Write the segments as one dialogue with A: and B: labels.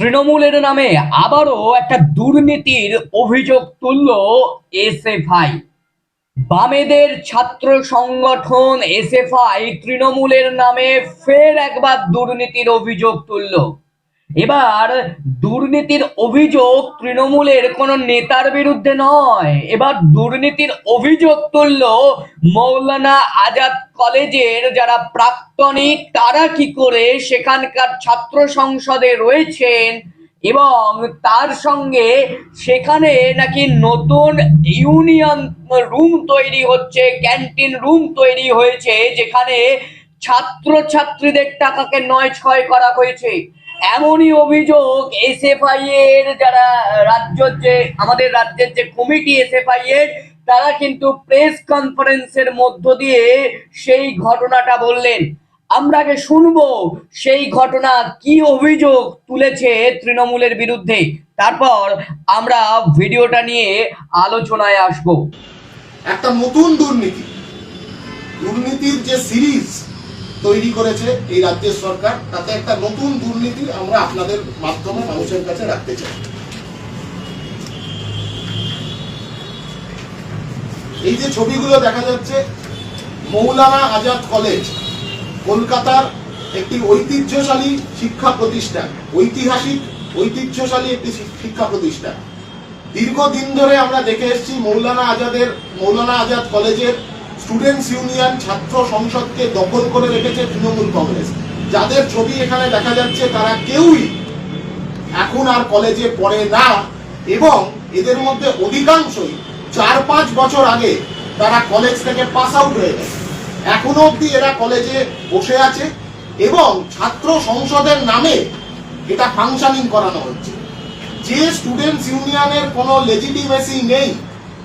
A: তৃণমূলের নামে আবারও একটা দুর্নীতির অভিযোগ তুলল এসএফআই। বামেদের ছাত্র সংগঠন এসএফআই তৃণমূলের নামে ফের একবার দুর্নীতির অভিযোগ তুলল। এবার দুর্নীতির অভিযোগ তৃণমূলের কোনো নেতার বিরুদ্ধে নয়। এবার দুর্নীতির অভিযোগ তুলল মৌলানা আজাদ কলেজের যারা প্রাক্তনিক, তারা কি করে সেখানকার ছাত্র সংসদে রয়েছেন এবং তার সঙ্গে সেখানে নাকি নতুন ইউনিয়ন রুম তৈরি হচ্ছে, ক্যান্টিন রুম তৈরি হয়েছে, যেখানে ছাত্র ছাত্রীদের টাকাকে নয় ছয় করা হয়েছে। এমনই অভিযোগ এসএফআই এর যারা রাজ্যের যে, আমাদের রাজ্যের যে কমিটি এসএফআই এর, তারা কিন্তু প্রেস কনফারেন্সের মধ্য দিয়ে সেই ঘটনাটা বললেন। আমরা আগে শুনব সেই ঘটনা, কি অভিযোগ তুলেছে তৃণমূলের বিরুদ্ধে। তারপর আমরা ভিডিওটা নিয়ে আলোচনায় আসব।
B: একটা নতুন দুর্নীতি। দুর্নীতির যে সিরিজ তৈরি করেছে এই রাজ্যের সরকার, তাতে একটা নতুন দুর্নীতি আমরা আপনাদের মাধ্যমে মানুষের কাছে রাখতে চাই। এই যে ছবিগুলো দেখা যাচ্ছে, মৌলানা আজাদ কলেজ, কলকাতার একটি ঐতিহ্যশালী শিক্ষা প্রতিষ্ঠান, ঐতিহাসিক, ঐতিহ্যশালী একটি শিক্ষা প্রতিষ্ঠান। দীর্ঘদিন ধরে আমরা দেখে এসেছি মৌলানা আজাদের, মৌলানা আজাদ কলেজের স্টুডেন্টস ইউনিয়ন ছাত্র সংসদকে দখল করে রেখেছে তৃণমূল কংগ্রেস। যাদের ছবি এখানে দেখা যাচ্ছে, তারা কেউই এখন আর কলেজে পড়ে না এবং এদের মধ্যে অধিকাংশই চার পাঁচ বছর আগে তারা কলেজ থেকে পাস আউট হয়ে গেছে। এখনও অবধি এরা কলেজে বসে আছে এবং ছাত্র সংসদের নামে এটা ফাংশনিং করানো হচ্ছে। যে স্টুডেন্টস ইউনিয়নের কোনো লেজিটিমেসি নেই,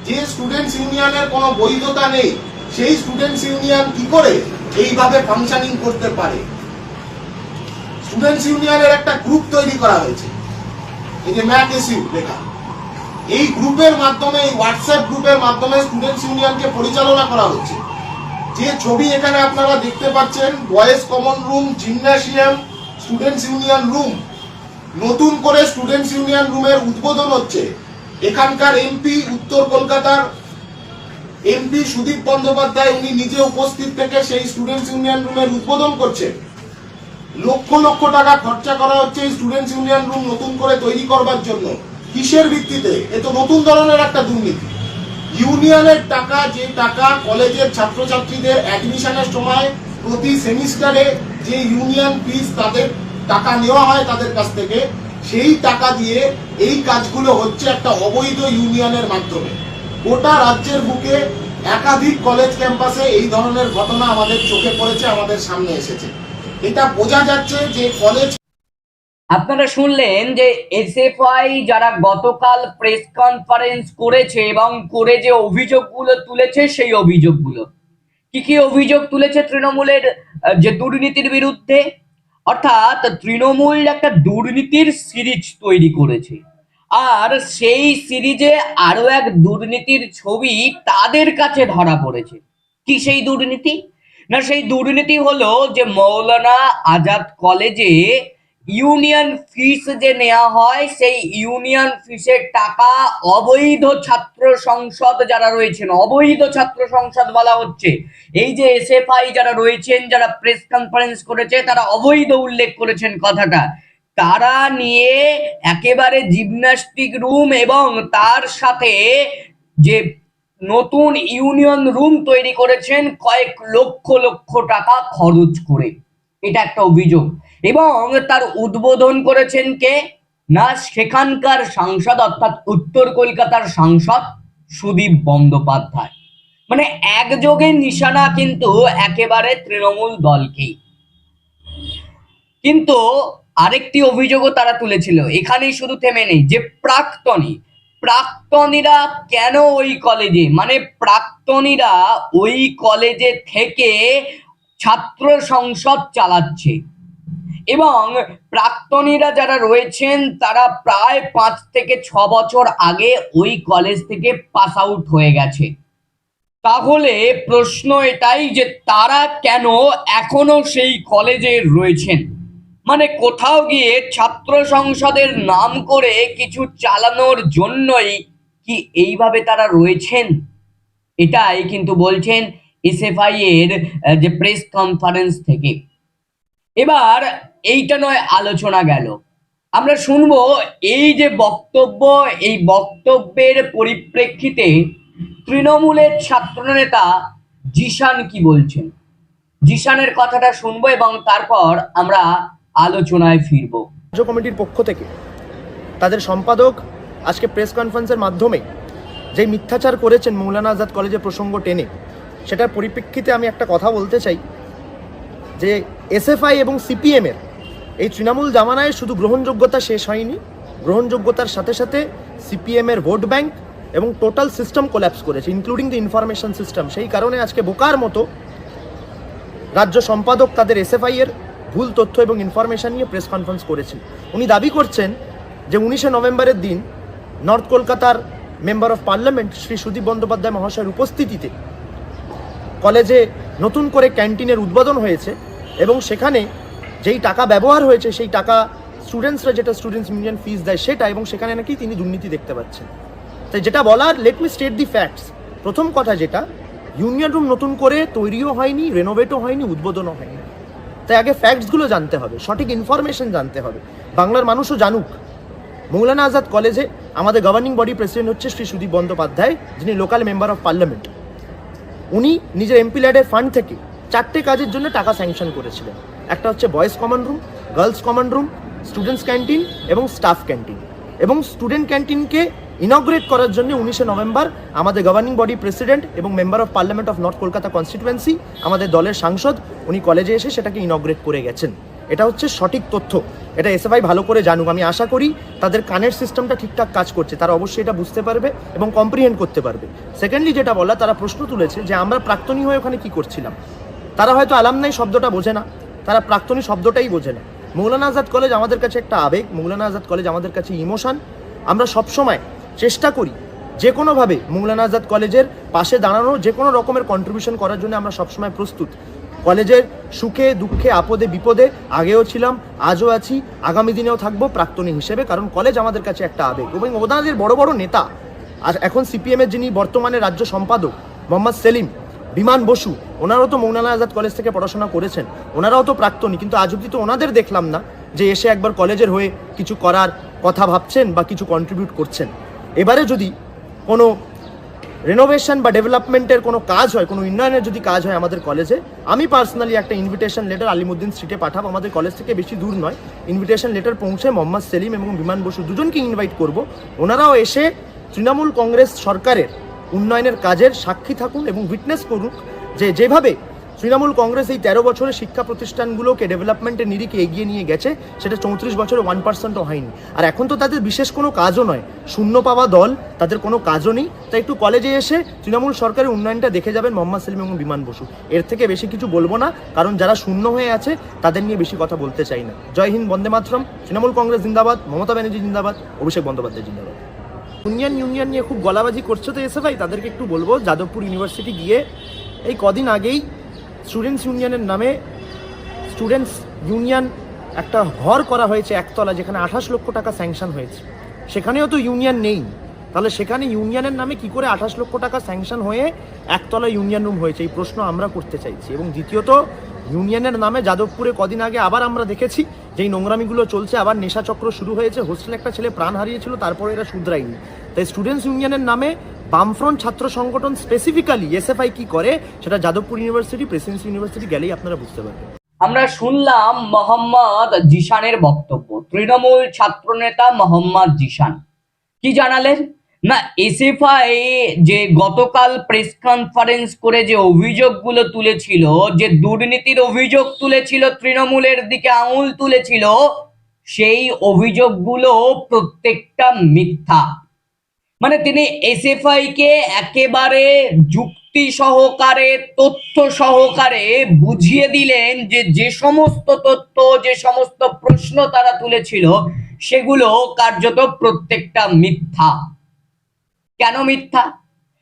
B: যে স্টুডেন্টস ইউনিয়নের কোনো বৈধতা নেই সেই স্টুডেন্টস ইউনিয়ন কি করে এইভাবে ফাংশনিং করতে পারে? স্টুডেন্টস ইউনিয়নের একটা গ্রুপ তৈরি করা হয়েছে। এই যে ম্যাক এসইউ লেখা। এই গ্রুপের মাধ্যমে, এই হোয়াটসঅ্যাপ গ্রুপের মাধ্যমে স্টুডেন্টস ইউনিয়নকে পরিচালনা করা হচ্ছে। যে ছবি এখানে আপনারা দেখতে পাচ্ছেন boys common room gymnasium students union room নতুন করে স্টুডেন্টস ইউনিয়ন রুমের উদ্বোধন হচ্ছে। এখানকার এমপি উত্তর কলকাতার এমপি সুদীপ বন্দ্যোপাধ্যায় উনি নিজে উপস্থিত থেকে সেই স্টুডেন্টস ইউনিয়ন রুমের উদ্বোধন করছেন। লক্ষ লক্ষ টাকা খরচা করা হচ্ছে এই স্টুডেন্টস ইউনিয়ন রুম নতুন করে তৈরি করবার জন্য। কিসের ভিত্তিতে? এ তো নতুন ধরনের একটা দুর্নীতি। ইউনিয়নের টাকা, যে টাকা কলেজের ছাত্রছাত্রীদের অ্যাডমিশনের সময় প্রতি সেমিস্টারে যে ইউনিয়ন ফিস তাদের টাকা নেওয়া হয় তাদের কাছ থেকে, সেই টাকা দিয়ে এই কাজগুলো হচ্ছে একটা অবৈধ ইউনিয়নের মাধ্যমে। গোটা রাজ্যের বুকে একাধিক কলেজ ক্যাম্পাসে এই ধরনের ঘটনা আমাদের চোখে পড়েছে, আমাদের সামনে এসেছে। এটা বোঝা যাচ্ছে যে কলেজ
A: আপনারা শুনলেন যে এসএফআই যারা গতকাল প্রেস কনফারেন্স করেছে এবং করে যে অভিযোগগুলো তুলেছে, সেই অভিযোগগুলো। কি কি অভিযোগ তুলেছে তৃণমূলের যে দুর্নীতির বিরুদ্ধে? অর্থাৎ তৃণমূল একটা দুর্নীতির সিরিজ তৈরি করেছে। আর সেই সিরিজে আরও এক দুর্নীতির ছবি তাদের কাছে ধরা পড়েছে। কি সেই দুর্নীতি? না, সেই দুর্নীতি হলো যে মৌলানা আজাদ কলেজে ইউনিয়ন ফিস যে নেওয়া হয়, সেই ইউনিয়ন ফিসের টাকা অবৈধ ছাত্র সংসদ যারা রয়েছেন, অবৈধ ছাত্র সংসদ বলা হচ্ছে, এই যে এসএফআই যারা রয়েছেন, যারা প্রেস কনফারেন্স করেছে, তারা অবৈধ উল্লেখ করেছেন কথাটা। তারা নিয়ে একেবারে জিমন্যাস্টিক রুম এবং তার সাথে যে নতুন ইউনিয়ন রুম তৈরি করেছেন কয়েক লক্ষ লক্ষ টাকা খরচ করে। এটা একটা অভিযোগ। এবং তার উদ্বোধন করেছেন কে? না, সেখানকার সাংসদ, অর্থাৎ উত্তর কলকাতার সাংসদ সুদীপ বন্দ্যোপাধ্যায়। মানে একযোগে নিশানা কিন্তু একেবারে তৃণমূল দলকেই। কিন্তু আরেকটি অভিযোগও তারা তুলেছিল। এখানেই শুধু থেমে নেই যে প্রাক্তনী, প্রাক্তনীরা কেন ওই কলেজে মানে প্রাক্তনীরা ওই কলেজে থেকে ছাত্র সংসদ চালাচ্ছে। এবং প্রাক্তনীরা যারা রয়েছেন, তারা প্রায় পাঁচ থেকে ছ বছর আগে ওই কলেজ থেকে পাস আউট হয়ে গেছে। তাহলে প্রশ্ন এটাই যে তারা কেন এখনও সেই কলেজে রয়েছেন? মানে কোথাও গিয়ে ছাত্র সংসদের নাম করে কিছু চালানোর জন্যই কি এইভাবে তারা রয়েছেন? এটাই কিন্তু বলছেন এসএফআই এর যে প্রেস কনফারেন্স থেকে। এবার এইটা নয় আলোচনা গেল। আমরা শুনব এই যে বক্তব্য, এই বক্তব্যের পরিপ্রেক্ষিতে তৃণমূলের ছাত্রনেতা জিশান কি বলছেন? জিশানের কথাটা শুনব এবং তারপর আমরা আলোচনায় ফিরবো।
C: রাজ্য কমিটির পক্ষ থেকে তাদের সম্পাদক আজকে প্রেস কনফারেন্সের মাধ্যমে যেই মিথ্যাচার করেছেন মৌলানা আজাদ কলেজের প্রসঙ্গ টেনে, সেটার পরিপ্রেক্ষিতে আমি একটা কথা বলতে চাই যে এসএফআই এবং সিপিএমের এই তৃণমূল জামানায় শুধু গ্রহণযোগ্যতা শেষ হয়নি, গ্রহণযোগ্যতার সাথে সাথে সিপিএমের ভোট ব্যাংক এবং টোটাল সিস্টেম কোল্যাপস করেছে ইনক্লুডিং দ্য ইনফরমেশন সিস্টেম সেই কারণে আজকে বোকার মতো রাজ্য সম্পাদক তাদের এসএফআই এর ভুল তথ্য এবং ইনফরমেশন নিয়ে প্রেস কনফারেন্স করেছেন। উনি দাবি করছেন যে উনিশে নভেম্বরের দিন নর্থ কলকাতার member of parliament Shri Sudip Bandyopadhyay মহাশয়ের উপস্থিতিতে কলেজে নতুন করে ক্যান্টিনের উদ্বোধন হয়েছে এবং সেখানে যেই টাকা ব্যবহার হয়েছে, সেই টাকা স্টুডেন্টসরা যেটা স্টুডেন্টস ইউনিয়ন ফিস দেয় সেটা এবং সেখানে নাকি তিনি দুর্নীতি দেখতে পাচ্ছেন। তাই যেটা বলার let me state the facts প্রথম কথা যেটা ইউনিয়ন রুম নতুন করে তৈরিও হয়নি রেনোভেটও হয়নি, উদ্বোধনও হয়নি। তাই আগে ফ্যাক্টসগুলো জানতে হবে, সঠিক ইনফরমেশন জানতে হবে। বাংলার মানুষও জানুক। মৌলানা আজাদ কলেজে আমাদের গভর্নিং বডি প্রেসিডেন্ট হচ্ছে শ্রী সুদীপ বন্দ্যোপাধ্যায়, যিনি লোকাল মেম্বার অফ পার্লামেন্ট উনি নিজের এমপি ল্যাডের ফান্ড থেকে চারটে কাজের জন্য টাকা স্যাংশন করেছিলেন। একটা হচ্ছে boys common room girls common room students canteen এবং স্টাফ ক্যান্টিন এবং স্টুডেন্ট ক্যান্টিনকে ইনগ্রেট করার জন্য উনিশে নভেম্বর আমাদের গভর্নিং বডি প্রেসিডেন্ট এবং member of parliament of north Kolkata constituency আমাদের দলের সাংসদ, উনি কলেজে এসে সেটাকে ইনগ্রেট করে গেছেন। এটা হচ্ছে সঠিক তথ্য। এটা এসএফআই ভালো করে জানুক, আমি আশা করি তাদের কানের সিস্টেমটা ঠিকঠাক কাজ করছে, তারা অবশ্যই এটা বুঝতে পারবে এবং কম্প্রিহেন্ড করতে পারবে। সেকেন্ডলি যেটা বলা, তারা প্রশ্ন তুলেছে যে আমরা প্রাক্তনী হয়ে ওখানে কি করছিলাম? তারা হয়তো আলামনাই শব্দটা বোঝে না, তারা প্রাক্তনী শব্দটাই বোঝে না। মৌলানা আজাদ কলেজ আমাদের কাছে একটা আবেগ, মৌলানা আজাদ কলেজ আমাদের কাছে ইমোশন। আমরা সবসময় চেষ্টা করি যে কোনোভাবে মৌলানা আজাদ কলেজের পাশে দাঁড়ানো, যে কোনো রকমের কন্ট্রিবিউশন করার জন্য আমরা সবসময় প্রস্তুত। কলেজের সুখে, দুঃখে, আপদে, বিপদে আগেও ছিলাম, আজও আছি, আগামী দিনেও থাকব প্রাক্তনী হিসেবে, কারণ কলেজ আমাদের কাছে একটা আবেগ। এবং ওনাদের বড় বড় নেতা, আর এখন সিপিএমের যিনি বর্তমানে রাজ্য সম্পাদক, মোহাম্মদ সেলিম বিমান বসু, ওনারাও তো মৌলানা আজাদ কলেজ থেকে পড়াশোনা করেছেন। ওনারাও তো প্রাক্তনী, কিন্তু আজ অব্দি তো ওনাদের দেখলাম না যে এসে একবার কলেজের হয়ে কিছু করার কথা ভাবছেন বা কিছু কন্ট্রিবিউট করছেন। এবারে যদি কোনো রেনোভেশন বা ডেভেলপমেন্টের কোনো কাজ হয়, কোনো উন্নয়নের যদি কাজ হয় আমাদের কলেজে আমি পার্সোনালি একটা ইনভিটেশন লেটার আলিমুদ্দিন স্ট্রিটে পাঠাবো। আমাদের কলেজ থেকে বেশি দূর নয়। ইনভিটেশন লেটার পৌঁছে মোহাম্মদ সেলিম এবং বিমান বসু দুজনকে ইনভাইট করব। ওনারাও এসে তৃণমূল কংগ্রেস সরকারের উন্নয়নের কাজের সাক্ষী থাকুন এবং উইটনেস করুন যে যেভাবে তৃণমূল কংগ্রেস এই তেরো বছরে শিক্ষা প্রতিষ্ঠানগুলোকে ডেভেলপমেন্টের নিরিখে এগিয়ে নিয়ে গেছে, সেটা চৌত্রিশ বছরে ওয়ান পার্সেন্টও হয়নি। আর এখন তো তাদের বিশেষ কোনো কাজও নয়, শূন্য পাওয়া দল, তাদের কোনো কাজও নেই। তাই একটু কলেজে এসে তৃণমূল সরকারের উন্নয়নটা দেখে যাবেন মোহাম্মদ সেলিম এবং বিমান বসু। এর থেকে বেশি কিছু বলব না, কারণ যারা শূন্য হয়ে আছে, তাদের নিয়ে বেশি কথা বলতে চাই না। জয় হিন্দ, বন্দে মাতরম। তৃণমূল কংগ্রেস জিন্দাবাদ, মমতা ব্যানার্জি জিন্দাবাদ, অভিষেক বন্দ্যোপাধ্যায় জিন্দাবাদ। ইউনিয়ন ইউনিয়ন নিয়ে খুব গলাবাজি করছে তো এসে ভাই তাদেরকে একটু বলব। যাদবপুর ইউনিভার্সিটি গিয়ে এই কদিন আগেই স্টুডেন্টস ইউনিয়নের নামে স্টুডেন্টস ইউনিয়ন একটা ঘর করা হয়েছে একতলা, যেখানে আঠাশ লক্ষ টাকা স্যাংশন হয়েছে। সেখানেও তো ইউনিয়ন নেই। তাহলে সেখানে ইউনিয়নের নামে কি করে আঠাশ লক্ষ টাকা স্যাংশন হয়ে একতলা ইউনিয়ন রুম হয়েছে? এই প্রশ্ন আমরা করতে চাইছি। এবং দ্বিতীয়ত, ইউনিয়নের নামে যাদবপুরে কদিন আগে আবার আমরা দেখেছি, যেই নোংরামিগুলো চলছে, আবার নেশাচক্র শুরু হয়েছে। হোস্টেলে একটা ছেলে প্রাণ হারিয়েছিল, তারপরে এরা শুধরায়নি। তাই স্টুডেন্টস ইউনিয়নের নামে বামফ্রন্ট ছাত্র সংগঠন স্পেসিফিক্যালি এসএফআই কি করে, সেটা যাদবপুর ইউনিভার্সিটি, প্রেসিডেন্সি ইউনিভার্সিটি গেলেই আপনারা বুঝতে পারবেন।
A: আমরা শুনলাম মোহাম্মদ জিশানের বক্তব্য। তৃণমূল ছাত্রনেতা মোহাম্মদ জিশান। কি জানালেন? না এসএফআই যে গতকাল প্রেস কনফারেন্স করে যে অভিযোগগুলো তুলেছিল, যে দুর্নীতির অভিযোগ তুলেছিল, তৃণমূলের দিকে আঙুল তুলেছিল, সেই অভিযোগগুলো প্রত্যেকটা মিথ্যা। মানে তিনি এসএফআই কে একেবারে যুক্তি সহকারে, তথ্য সহকারে বুঝিয়ে দিলেন যে যে সমস্ত তথ্য, যে সমস্ত প্রশ্ন তারা তুলেছিল, সেগুলো কার্যত প্রত্যেকটা মিথ্যা। কেন মিথ্যা?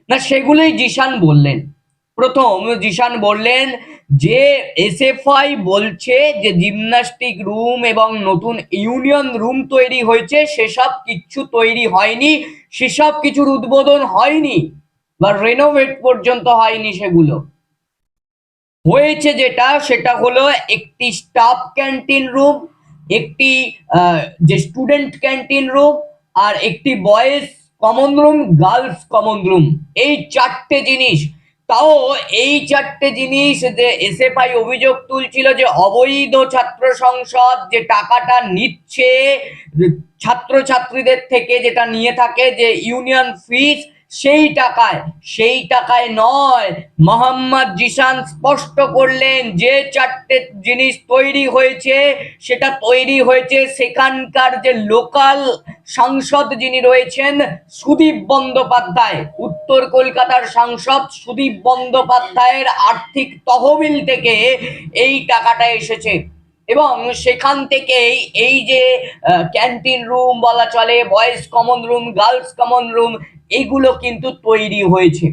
A: না, সেগুলোই জিশান বললেন। প্রথম জিশান বললেন যে এসএফআই বলছে যে জিমন্যাস্টিক রুম এবং নতুন ইউনিয়ন রুম তৈরি হয়েছে, সেসব কিচ্ছু তৈরি হয়নি, সেসব কিছুর উদ্বোধন হয়নি বা রেনোভেট পর্যন্ত হয়নি সেগুলো। হয়েছে যেটা, সেটা হলো একটি স্টাফ ক্যান্টিন রুম একটি যে স্টুডেন্ট ক্যান্টিন রুম আর একটি boys common room girls common room এই চারটে জিনিস তাও এই চারটে জিনিস যে এসএফআই অভিযোগ তুলছিল যে অবৈধ ছাত্র সংসদ যে টাকাটা নিচ্ছে, ছাত্রছাত্রীদের থেকে যেটা নিয়ে থাকে যে ইউনিয়ন ফিস সেই টাকায় সেই টাকায় নয়। মোহাম্মদ জিসান স্পষ্ট করলেন, যে চারটে জিনিস তৈরি হয়েছে, সেটা তৈরি হয়েছে সেখানকার যে লোকাল সাংসদ যিনি রয়েছেন, সুদীপ বন্দ্যোপাধ্যায়। উত্তর কলকাতার সাংসদ সুদীপ বন্দ্যোপাধ্যায়ের আর্থিক তহবিল থেকে এই টাকাটা এসেছে। এবং সেখান থেকেই এই যে ক্যান্টিন রুম বলা চলে boys common room girls common room এইগুলো কিন্তু তৈরি হয়েছে।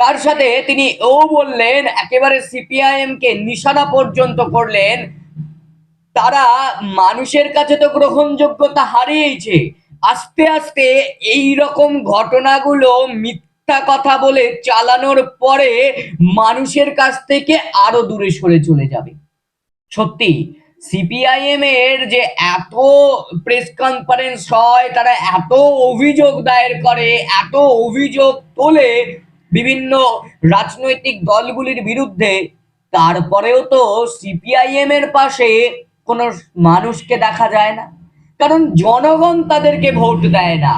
A: তার সাথে তিনি ও বললেন, একেবারে সিপিআইএম কে নিশানা পর্যন্ত করলেন, তারা মানুষের কাছে তো গ্রহণযোগ্যতা হারিয়েছে আস্তে আস্তে এই রকম ঘটনাগুলো মিথ্যা কথা বলে চালানোর পরে মানুষের কাছ থেকে আরও দূরে সরে চলে যাবে। সত্যি সিপিআইএম এর যে এত প্রেস কনফারেন্স হয়, তারা এত অভিযোগ দায়ের করে, এত অভিযোগ তোলে বিভিন্ন রাজনৈতিক দলগুলির বিরুদ্ধে, তারপরেও তো সিপিআইএম এর পাশে কোনো মানুষকে দেখা যায় না। কারণ জনগণ তাদেরকে ভোট দেয় না।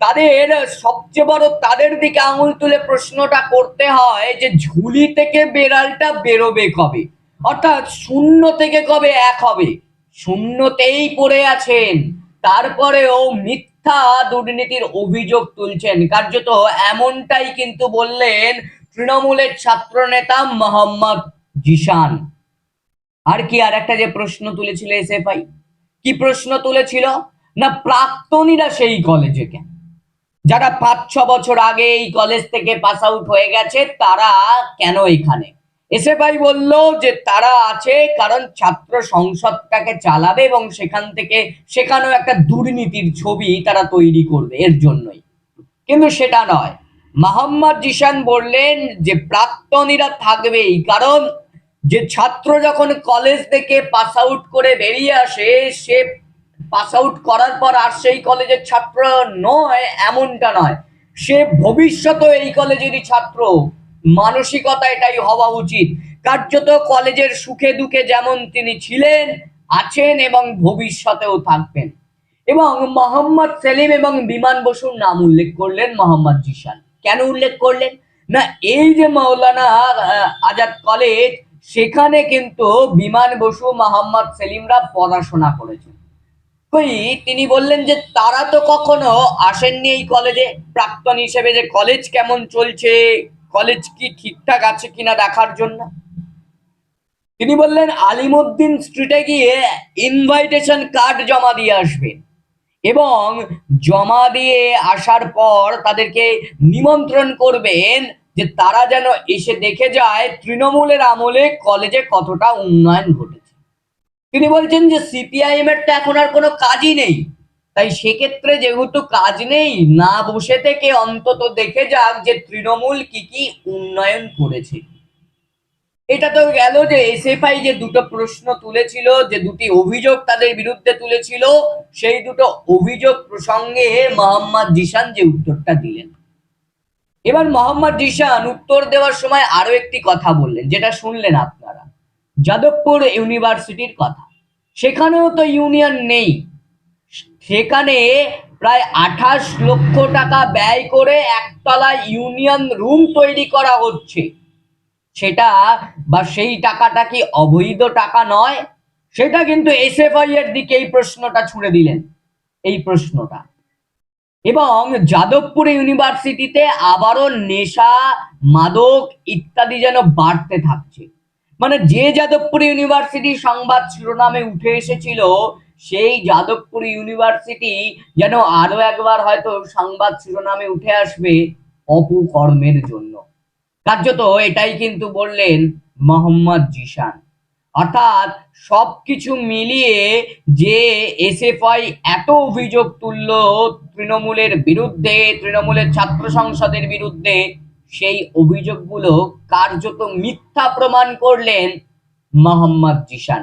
A: তাদের সবচেয়ে বড় তাদের দিকে আঙুল তুলে প্রশ্নটা করতে হয় যে ঝুলি থেকে বেড়ালটা বেরোবে কবে? অর্থাৎ শূন্য থেকে কবে এক হবে? শূন্যতেই পড়ে আছেন। তারপরেও মিথ্যা দুর্নীতির অভিযোগ তুলছেন। কার্যত এমনটাই কিন্তু বললেন তৃণমূলের ছাত্র নেতা মোহাম্মদ জিশান। আর কি, আর একটা যে প্রশ্ন তুলেছিল এসএফআই? কি প্রশ্ন তুলেছিল? না, প্রাক্তনীরা সেই কলেজে কেন? যারা পাঁচ ছ বছর আগে এই কলেজ থেকে পাস আউট হয়ে গেছে, তারা কেন এখানে? এসএফআই বলল যে তারা আছে কারণ ছাত্র সংসদটাকে চালাবে এবং সেখান থেকে সেখানেও একটা দুর্নীতির ছবি তারা তৈরি করবে এর জন্যই। কিন্তু সেটা নয়। মোহাম্মদ জিশান বললেন যে প্রাক্তনীরা থাকবেই, কারণ যে ছাত্র যখন কলেজ থেকে পাস আউট করে বেরিয়ে আসে, সে পাস আউট করার পর আর সেই কলেজের ছাত্র নয়, এমনটা নয়। সে ভবিষ্যতেও এই কলেজেরই ছাত্র। মানসিকতা এটাই হওয়া উচিত। কার্যত কলেজের সুখে দুঃখে যেমন তিনি ছিলেন, আছেন এবং ভবিষ্যতেও থাকবেন। এবং মোহাম্মদ সেলিম এবং বিমান বসুর নাম উল্লেখ করলেন মোহাম্মদ জিশান। কেন উল্লেখ করলেন? না, এই যে মৌলানা আজাদ কলেজ, সেখানে কিন্তু বিমান বসু মোহাম্মদ সেলিমরা পড়াশোনা করেছেন। কই, তিনি বললেন যে তারা তো কখনো আসেননি এই কলেজে। প্রাক্তন হিসেবে যে কলেজ কেমন চলছে? কলেজ কি ঠিকঠাক আছে কিনা দেখার জন্য? তিনি বললেন, আলিমুদ্দিন স্ট্রিটে গিয়ে ইনভাইটেশন কার্ড জমা দিয়ে আসবেন এবং জমা দিয়ে আসার পর তাদেরকে নিমন্ত্রণ করবেন যে তারা যেন এসে দেখে যায় তৃণমূলের আমলে কলেজে কতটা উন্নয়ন ঘটেছে। তিনি বলছেন যে সিপিআইএম এর তো এখন আর কোনো কাজই নেই। তাই সেক্ষেত্রে যেহেতু কাজ নেই, না বসে থেকে অন্তত দেখে যাক যে তৃণমূল কি কি উন্নয়ন করেছে। এটা তো গেল যে এসএফআই যে দুটো প্রশ্ন তুলেছিল, যে দুটি অভিযোগ তাদের বিরুদ্ধে তুলেছিল, সেই দুটো অভিযোগ প্রসঙ্গে মোহাম্মদ জিশান যে উত্তরটা দিলেন। এবার মোহাম্মদ জিশান উত্তর দেওয়ার সময় আরও একটি কথা বললেন, যেটা শুনলেন আপনারা। যাদবপুর ইউনিভার্সিটির কথা। সেখানেও তো ইউনিয়ন নেই। সেখানে প্রায় আঠাশ লক্ষ টাকা ব্যয় করে একতলা ইউনিয়ন রুম তৈরি করা হচ্ছে। সেটা বা সেই টাকাটা কি অবৈধ টাকা নয়? সেটা কিন্তু এসএফআই এর দিকে এই প্রশ্নটা ছুড়ে দিলেন। এই প্রশ্নটা। এবং যাদবপুর ইউনিভার্সিটিতে আবারও নেশা, মাদক ইত্যাদি যেন বাড়তে থাকছে। মানে যে যাদবপুর ইউনিভার্সিটি সংবাদ শিরোনামে উঠে এসেছিল সেই যাদবপুর ইউনিভার্সিটি যেন আরও একবার হয়তো সংবাদ শিরোনামে উঠে আসবে অপকর্মের জন্য। কার্যত এটাই কিন্তু বললেন মোহাম্মদ জিশান। অর্থাৎ সবকিছু মিলিয়ে যে এসএফআই এত অভিযোগ তুলল তৃণমূলের বিরুদ্ধে, তৃণমূলের ছাত্র সংসদের বিরুদ্ধে, সেই অভিযোগগুলো কার্যত মিথ্যা প্রমাণ করলেন মোহাম্মদ জিশান।